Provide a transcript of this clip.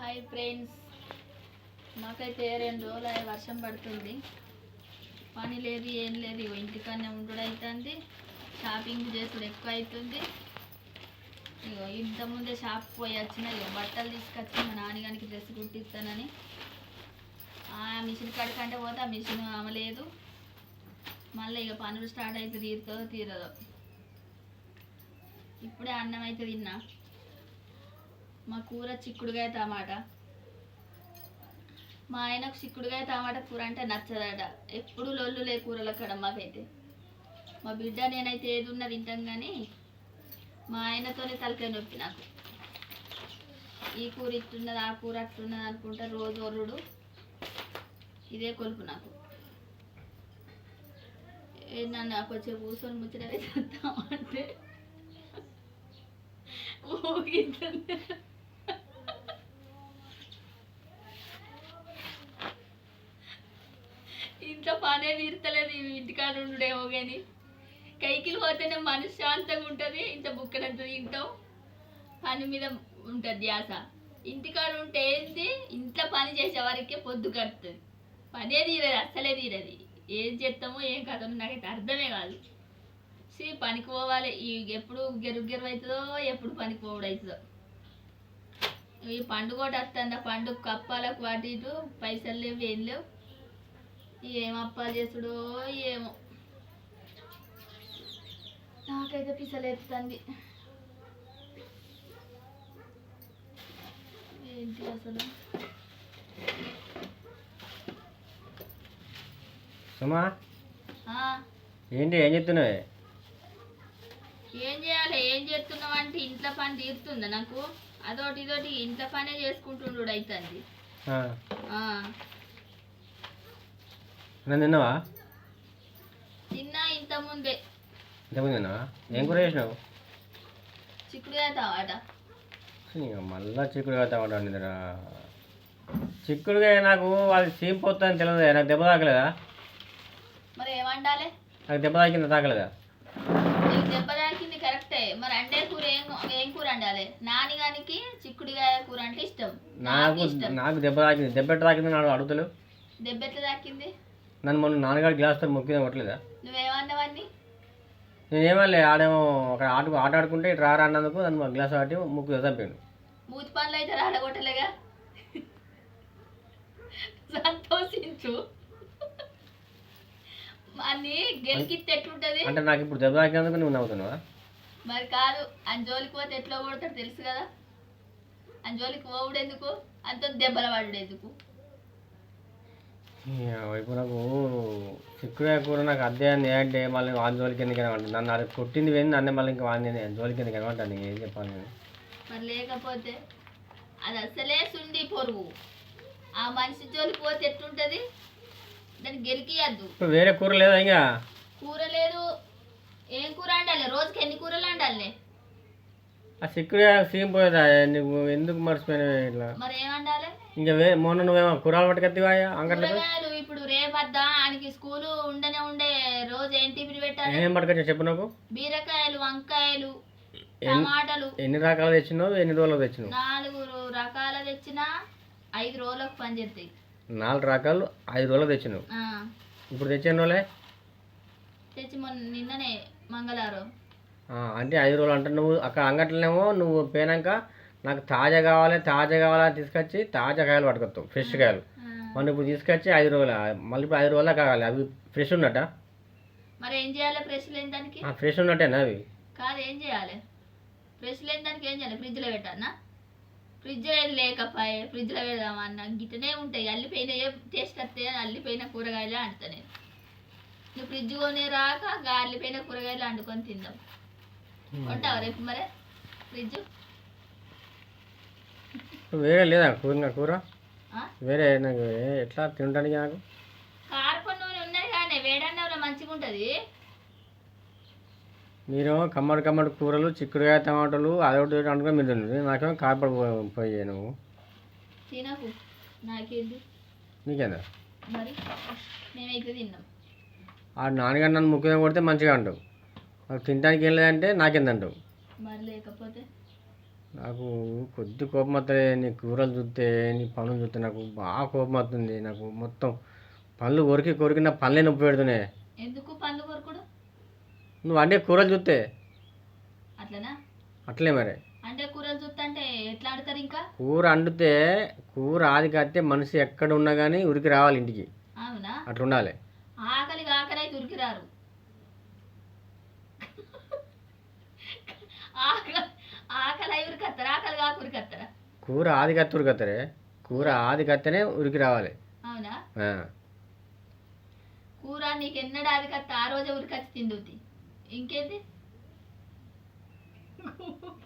Hi friends మాకైతే రెండు రోజులు అయ్యే వర్షం పడుతుంది. పని లేదు ఏం లేదు. ఇగో ఇంటికన్నా ఉండడం అవుతుంది షాపింగ్ చేసుడు ఎక్కువ అవుతుంది ఇగో ఇంతకుముందే షాప్ పోయి వచ్చిన ఇగో బట్టలు తీసుకొచ్చి మా నాన్నగానికి డ్రెస్ కుట్టిస్తానని. ఆ మిషన్ కడకంటే పోతే ఆ మిషన్ అమలేదు మళ్ళీ ఇక పనులు స్టార్ట్ అయితే తీరుతుందో తీరదో. ఇప్పుడే అన్నం అయితే తిన్నా. మా కూర చిక్కుడుగాయ టమాటా. మా ఆయనకు చిక్కుడుగాయ టమాటా కూర అంటే నచ్చదట. ఎప్పుడు లొల్లు లే కూరల కడ మాకైతే. మా బిడ్డ నేనైతే ఏది ఉన్నా తింటాం కానీ మా ఆయనతోనే తలకాయ నొప్పి నాకు. ఈ కూర ఇట్టున్నది ఆ కూర అట్టున్నది అనుకుంటే రోజు ఒర్రుడు. ఇదే కొలుపు నాకు. ఏ నన్ను కొంచెం కూర్చొని ముచ్చట వేసేద్దామంటే ఊగిస్తుంది ఇంట్లో పనే తీరుతలేదు ఇంటికాడ ఉండేమో కానీ కైకిలు పోతేనే మనశ్శాంతంగా ఉంటుంది ఇంత బుక్కనంత తింటాం. పని మీద ఉంటుంది ధ్యాస. ఇంటికాడ ఉంటే ఏంది? ఇంట్లో పని చేసే వరకే పొద్దు కడుతుంది పనే తీరదు అస్సలే తీరది. ఏం చేస్తామో ఏం కథనో నాకైతే అర్థమే కాదు. సీ పనికి పోవాలి. ఈ ఎప్పుడు గెరు అవుతుందో ఎప్పుడు పనికి పోవడం అవుతుందో. ఈ పండుగ ఒకటి వస్తుంది? ఆ పండుగ కప్పాలకు వాటి ఇటు పైసలు లేవు ఏం లేవు. ఏం అప్పాలు చేసుడో ఏమో. నాకైతే పిసలెత్తుంది. ఏంటి అసలు? సుమా? ఏంటి ఏం చెప్తున్నావే ఏం చేయాలి? ఏం చేస్తున్నావు అంటే ఇంట్లో పని తీరుతుందా నాకు? అదోటి ఇదోటి ఇంట్లో పనే చేసుకుంటుండు అవుతుంది నన్ను తిన్నావా? తిన్నా ఇంత ముందే. ఇంతకుముందు తిన్నావా? ఏం కూర చేసినావు? చిక్కుడుగా తావాట మళ్ళా చిక్కుడుగా తగ్గడం నిద్ర చిక్కుడుగా నాకు వాళ్ళు చీంపోతుందని తెలియదు నాకు దెబ్బ తాకలేదా? మరి ఏమండాలి నాకు దెబ్బ తాకింది తాకలేదా? నీకు దెబ్బ తాకింది కరెక్టే. మరి అండే కూర ఏం ఏం కూర అండాలి నానిగానికి చిక్కుడుగాయ కూర అంటే ఇష్టం. నాకు నాకు నాకు దెబ్బ తాకింది. దెబ్బ ఎట్ట తాకింది నాడు అడుగుతలేవు? దెబ్బ ఎట్లా తాకింది? నన్ను మొన్న నాన్నగారు గ్లాస్తో మొక్కిన కొట్టలేదా? నువ్వేమన్నావన్నీ నేనేమలే ఆడేమో అక్కడ ఆట ఆట ఆడుకుంటే ఇటు రారా అన్నందుకు నన్ను గ్లాస్ ఆటి ముక్కు చంపాను మూతి పనులు అయితే రాడగొట్టలేగా సంతోషించు. అన్ని గెలికితే ఎట్లుంటది? అంటే నాకు ఇప్పుడు దెబ్బ తాకినందుకు నువ్వు నవ్వుతున్నావా? మరి కాదు అంజోలికి పోతే ఎట్లా కొడతాడు తెలుసు కదా? అంజోలికి పోవుడు ఎందుకు అంత దెబ్బల పడుడు ఎందుకు ఇప్పుడు నాకు చిక్కుడుకాయ కూర నాకు అద్దె అని అంటే మళ్ళీ వాని జోలికి ఎందుకు అనమాట నన్ను అది కొట్టింది పోయింది నన్ను మళ్ళీ ఇంకా నేను జోలికి ఎందుకు అనమాట నీకు ఏం చెప్పాలి నేను? మరి లేకపోతే అది అసలే సుండి పొరుగు. ఆ మనిషి జోలికి పోతే ఎట్లుంటది? దాన్ని గెలికియద్దు వేరే కూర లేదా ఇంకా? కూర లేదు. ఏం కూర అండాలి? రోజుకి ఎన్ని కూరలు అండాలి? ఆ చిక్కుడుకాయ సీమ్ పోయేదా? నువ్వు ఎందుకు మర్చిపోయినావు ఇట్లా? మరి ఏం వండాలి ఇంకా వే మొన్న నువ్వేమో కూరలు అంగట్లకు కూరగాయలు ఇప్పుడు రేపద్దా ఆయనకి స్కూలు ఉండనే ఉండే రోజు ఏం టిఫిన్ పెట్టాలి? ఏం పట్టుకొచ్చా చెప్పు నాకు. బీరకాయలు వంకాయలు ఎన్ని టమాటాలు. ఎన్ని రకాలు తెచ్చినావు? ఎన్ని రోజులు తెచ్చినావు? నాలుగు రకాల తెచ్చిన ఐదు రోజులకు పనిచేస్తాయి నాలుగు రకాలు ఐదు రోజులు తెచ్చినావు. ఆ, ఇప్పుడు తెచ్చిన రోజులే? తెచ్చి మొన్న నిన్ననే మంగళవారం. ఆ, అంటే ఐదు రోజులు అంటే నువ్వు అక్కడ అంగట్లోనేమో నువ్వు పోయినాక నాకు తాజా కావాలి తాజా కావాలని తీసుకొచ్చి తాజా కాయలు పట్టుకొస్తావు ఫ్రెష్ కాయలు. మనం ఇప్పుడు తీసుకొచ్చి ఐదు రోజులు మళ్ళీ ఇప్పుడు ఐదు రోజులే కావాలి అవి ఫ్రెష్ ఉన్నట్ట? మరి ఏం చేయాలి? ఫ్రెష్ లేని దానికి? ఫ్రెష్ ఉన్నట్టేనా అవి? కాదు ఏం చేయాలి? ఫ్రెష్ లేని దానికి ఏం చేయాలి? ఫ్రిడ్జ్లో పెట్టానా ఫ్రిడ్జ్ ఏది లేకపోయే ఫ్రిడ్జ్లో పెడదామా అన్న గిట్టనే ఉంటాయి అల్లిపోయిన టేస్ట్ వస్తాయి అల్లిపోయిన కూరగాయలే అంటా నేను. నువ్వు ఫ్రిడ్జ్ కొనే రాక అల్లిపోయిన కూరగాయలు వండుకొని తిందాం. కొంటావా రేపు మరి ఫ్రిడ్జ్? వేరే లేదా కూర కూర? వేరే నాకు ఎట్లా తినడానికి నాకు? కారపొడి నూనె ఉన్నది కానీ వేడన్నంలో మంచిగా ఉంటుంది మీరు కమ్మడి కమ్మడి కూరలు చిక్కుడుకాయ టమాటాలు అదొకటి అనుకుని మీరు తిన్నారు నాకేమో కాపాడు పోయాయి నువ్వు. తినకు. నాకేంది? నీకేందా? మరి? మేమైతే తిన్నాం. ఆ నాన్నగారు నన్ను ముఖ్యంగా కొడితే మంచిగా అంటావు. నాకు తినడానికి ఏం లేదంటే నాకేందంటావు మరి లేకపోతే? నాకు కొద్ది కోపం వస్తుంది నీ కూరలు చూస్తే నీ పనులు చూస్తే నాకు బాగా కోపం వస్తుంది నాకు మొత్తం పళ్ళు కొరికి కొరికి నా పళ్ళే నొప్పి పెడుతున్నాయి. ఎందుకు పండ్లు కొరకుడు నువ్వు వండే కూరలు చూస్తే అట్లనా? అట్లే మరి. అంటే కూరలు చూస్తుంటే ఎట్లా ఆడతారు ఇంకా? కూర వండితే కూర ఆది కడితే మనిషి ఎక్కడ ఉన్నా కానీ ఉరికి రావాలి ఇంటికి. అవునా? అట్లా ఉండాలి ఆకలి అయితే ఉరికిరారు ఆకలి ఆకలి అయి ఉరికత్తారా ఆకలి కాక ఉరికత్తారా కూర ఆది కత్తి ఉరికత్తరే. కూర ఆది కత్తేనే ఉరికి రావాలి. అవునా? ఆ. కూర నీకు ఎన్నడా అది కత్త? ఆ రోజే ఉరికచ్చి తిందుతి ఇంకేంది?